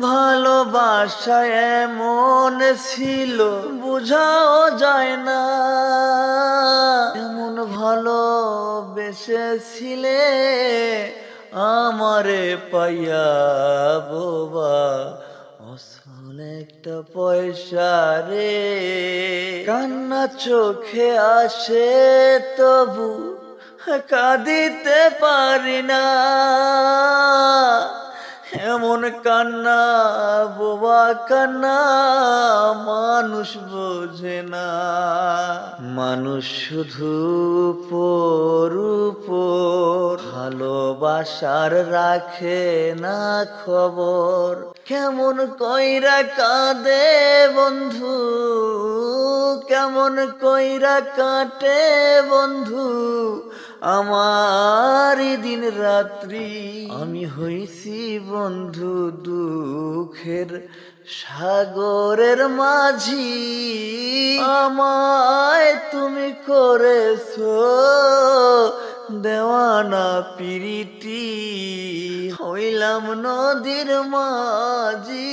ভালোবাসা এমন ছিল, বুঝাও যায় না। এমন ভালো বেসেছিলে আমারে পাইয়া বোবা, অসল একটা পয়সা রে। কান্না চোখে আসে তবু কাঁদিতে পারি না। এমন কান্না, বোবা কান্না, মানুষ বোঝে না। মানুষ শুধু পর উপর, ভালোবাসার রাখে না খবর। কেমন কইরা কাঁদে বন্ধু, কেমন কইরা কাটে বন্ধু, আমার দিন রাত্রি। আমি হইছি বন্ধু দুঃখের সাগরের মাঝি। আমায় তুমি করেছ দেওয়ানা পিরিতি। হইলাম নদীর মাঝি।